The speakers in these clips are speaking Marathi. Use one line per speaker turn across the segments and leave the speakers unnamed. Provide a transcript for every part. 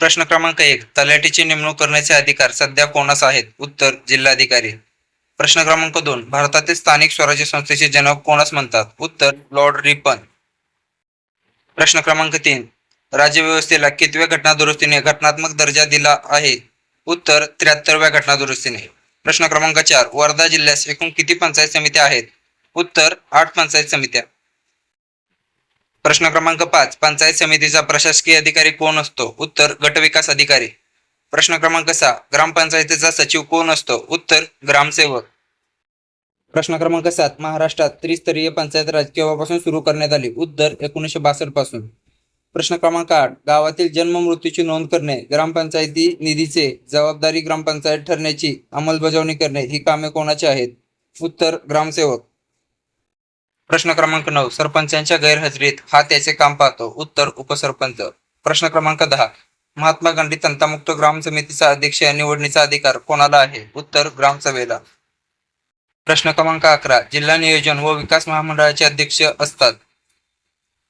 प्रश्न क्रमांक एक तलाठीची नेमणूक करण्याचे अधिकार सध्या कोणास आहेत? उत्तर जिल्हाधिकारी. प्रश्न क्रमांक दोन भारतातील स्थानिक स्वराज्य संस्थेचे जनक कोणास म्हणतात? उत्तर लॉर्ड रिपन. प्रश्न क्रमांक तीन राज्यव्यवस्थेला कितव्या घटना दुरुस्तीने घटनात्मक दर्जा दिला आहे? उत्तर त्र्याहत्तरव्या घटना दुरुस्तीने प्रश्न क्रमांक चार वर्धा जिल्ह्यास एकूण किती पंचायत समित्या आहेत? उत्तर आठ पंचायत समित्या. प्रश्न क्रमांक पाच पंचायत समितीचा प्रशासकीय अधिकारी कोण असतो? उत्तर गटविकास अधिकारी. प्रश्न क्रमांक सहा ग्रामपंचायतीचा सचिव कोण असतो? उत्तर ग्रामसेवक. प्रश्न क्रमांक सात महाराष्ट्रात त्रिस्तरीय पंचायत राज केव्हापासून सुरू करण्यात आली? उत्तर एकोणीसशे बासष्टपासून. प्रश्न क्रमांक आठ गावातील जन्म मृत्यूची नोंद करणे ग्रामपंचायती निधीचे जबाबदारी ग्रामपंचायत ठरण्याची अंमलबजावणी करणे ही कामे कोणाची आहेत? उत्तर ग्रामसेवक. प्रश्न क्रमांक नऊ सरपंचांच्या गैरहजेरीत हा त्याचे काम पाहतो. उत्तर उपसरपंच. प्रश्न क्रमांक दहा महात्मा गांधी तंतामुक्त ग्राम समितीचा अध्यक्ष निवडणीचा अधिकार कोणाला आहे? उत्तर ग्रामसभेला. प्रश्न क्रमांक अकरा जिल्हा नियोजन व विकास महामंडळाचे अध्यक्ष असतात.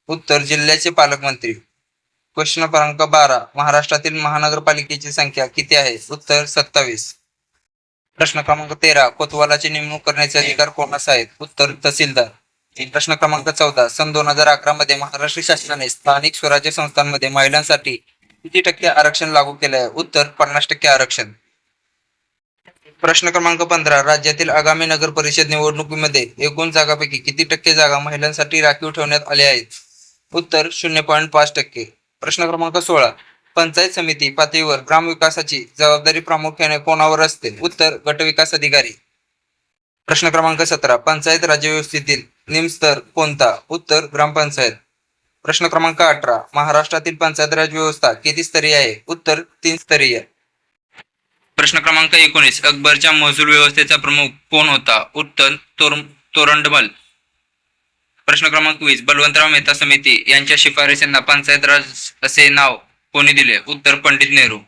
उत्तर जिल्ह्याचे पालकमंत्री. प्रश्न क्रमांक बारा महाराष्ट्रातील महानगरपालिकेची संख्या किती आहे? उत्तर सत्तावीस. प्रश्न क्रमांक तेरा कोतवालाची नेमणूक करण्याचे अधिकार कोणास आहेत? उत्तर तहसीलदार. प्रश्न क्रमांक चौदा. सन दोन हजार अकरा मध्ये महाराष्ट्र शासनाने स्थानिक स्वराज्य संस्थांमध्ये महिलांसाठी किती टक्के आरक्षण लागू केले आहे उत्तर पन्नास टक्के आरक्षण. प्रश्न क्रमांक पंधरा. राज्यातील आगामी नगर परिषद निवडणुकीमध्ये एकूण जागापैकी किती टक्के जागा महिलांसाठी राखीव ठेवण्यात आल्या आहेत? उत्तर शून्य पॉईंट पाच टक्के. प्रश्न क्रमांक सोळा. पंचायत समिती पातळीवर ग्रामविकासाची जबाबदारी प्रामुख्याने कोणावर असते? उत्तर गटविकास अधिकारी. प्रश्न क्रमांक सतरा. पंचायत राज्यव्यवस्थेतील निमस्तर कोणता? उत्तर ग्रामपंचायत. प्रश्न क्रमांक अठरा. महाराष्ट्रातील पंचायत राज व्यवस्था किती स्तरीय आहे? उत्तर तीन स्तरीय. प्रश्न क्रमांक एकोणीस. अकबरच्या महसूल व्यवस्थेचा प्रमुख कोण होता? उत्तर तोर तोरंडमल. प्रश्न क्रमांक वीस. बलवंतराव मेहता समिती यांच्या शिफारसींना पंचायत राज असे नाव कोणी दिले? उत्तर पंडित नेहरू.